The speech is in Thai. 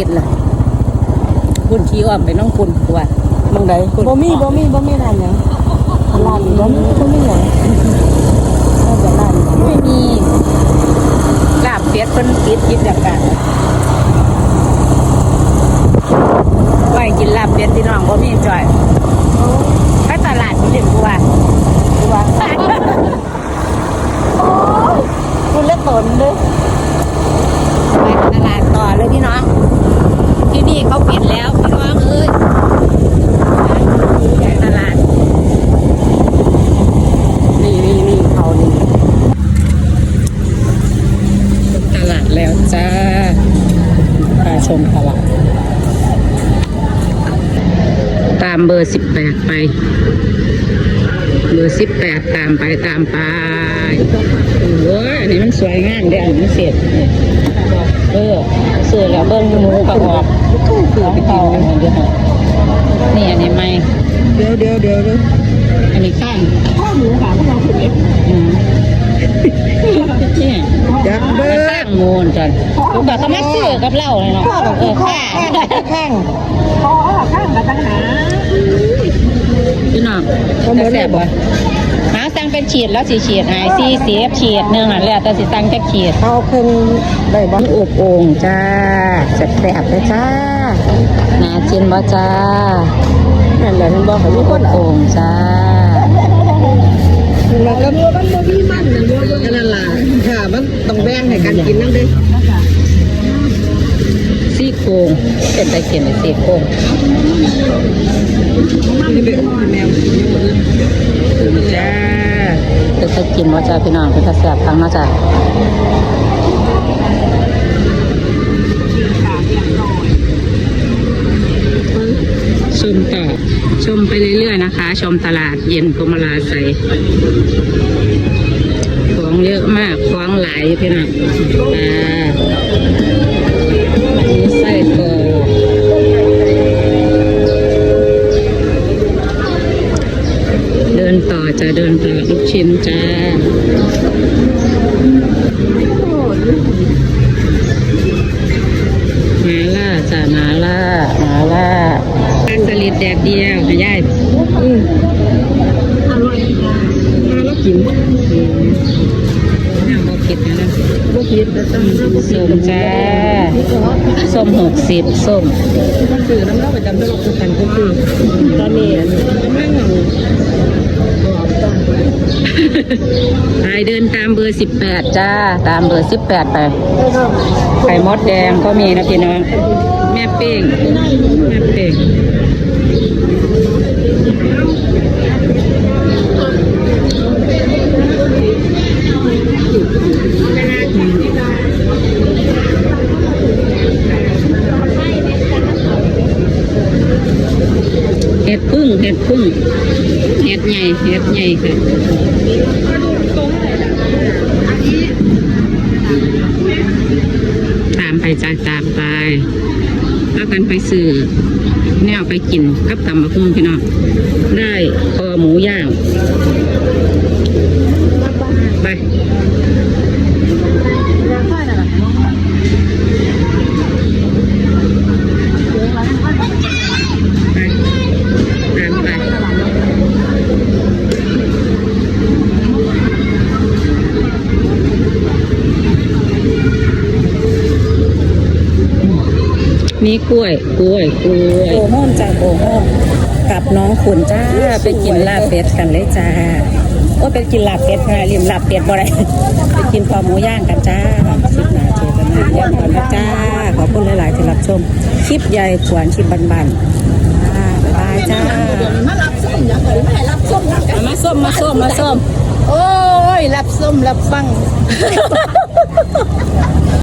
ปิดล่ะคุณขี่อ้อมไปน้องคุณตัวมองใดบ่มีบ่มีบ่มีร้านหยังร้านบ่มีบ่มีหยังน่าจะร้านหยังไม่มีลาบเป็ดเพิ่นปิดกิจการไว้กินลาบเป็ดพี่น้องบ่มีจ่อยไปตลาดนี่ถึงกูว่าดูว่าคุณเล็กตนเด้อ เบอร์สิบแปดไป เบอร์สิบแปดตามไปตามไปโอ้ยอันนี้มันสวยงามเดี๋ยวอันนี้มันเสร็จเออเสือแล้วเบิ้งหมูกระออกคือไปกินกันเดี๋ยวนี่อันนี้ไม่เดี๋ยวเดี๋ยวเดี๋ยวเดี๋ยวอันนี้ข้างข้าวหมูค่ะพวกเราคุณเล็กอืมเนี่ยจักเด้มาอข้างโมนจันลูกบอกเขามาซื้อกับเราเลยเนาะเออข้าข้างพอข้างกับตังหา พี่น้องจะแซ่บบ่หาสั่งเป็นฉีดแล้วสิฉีดหายซีเสียบฉีดหนึงอะแล้วแต่สิสั่งจักฉีดเอาเครื่องได้บ่มันอบโอ่งจ้าแซ่บๆเลยจ้านาจินบ่จ้านั่นแหละมันบอกให้มีคอนบอะโอ่งจ้าแล้วก็มันบ่มีมันนะบ่นั่นล่ะค่ะมันต้องแบ่งให้กันกินนั่นเด้อซี่โครงเป็นตะเกียนเลยซี่โครงนี่เป็นแมวจ้าเป็นตะกินบ่จ้าพี่น้องเป็นตะแซ่บทั้งเนาะจ้าชมต่อชมไปเรื่อยๆนะคะ ชมตลาดเย็นกรมลาใสของเยอะมากของหลายพี่น้องอ่าอันนี้ ไส้กรอกเดินต่อจะเดินต่อลูกชิ้นจ้ามาล่าจ้ามาล่ามาล่าปลาสลิดแดดเดียวค่ะยายอืมอร่อยค่ะมาแล้วกินน้ำบกิดนนะบ่ผิดแต่ต้อง ส้มจ้าส้มหกสิบส้มคือน้ำเล่าประจำตลอดทุกกันก็คือตอนนี้แม่งเอาบอกต้องไปเดินตามเบอร์สิบแปดจ้า ตามเบอร์สิบแปดไป ไข่มดแดงก็มีนะพี่น้อง แม่เป้งแม่เป้ง ห็ดพึ่งเห็ดพึ่งเห็ดใหญ่เห็ดใหญ่ค่ะตามไปจ้าตามไปแล้วกันไปซื้อแนวไปกินกับตำมะพุงพี่น้องได้คอหมูย่าง ไป ไปตามไป มีกล้วย กล้วย กล้วย โอ้โหจ้าโอ้โหกับน้องขุนจ้าไปกินลาบเป็ดกันเลยจ้าโอ้ไปกินลาบเป็ดค่ะริมลาบเป็ดบ่ได้ไปกินคอหมูย่างกันจ้าคลิปหน้าเจอกันใหม่เดี๋ยวก่อนนะจ้าขอบคุณหลายๆที่รับชม คลิปใหญ่ขวานคลิปบันๆอ่าบ๊ายบายจ้ามารับส้มอย่างไรไม่ให้รับส้มนะมาส้มมาส้มมาส้มโอ้ยรับส้มรับฟัง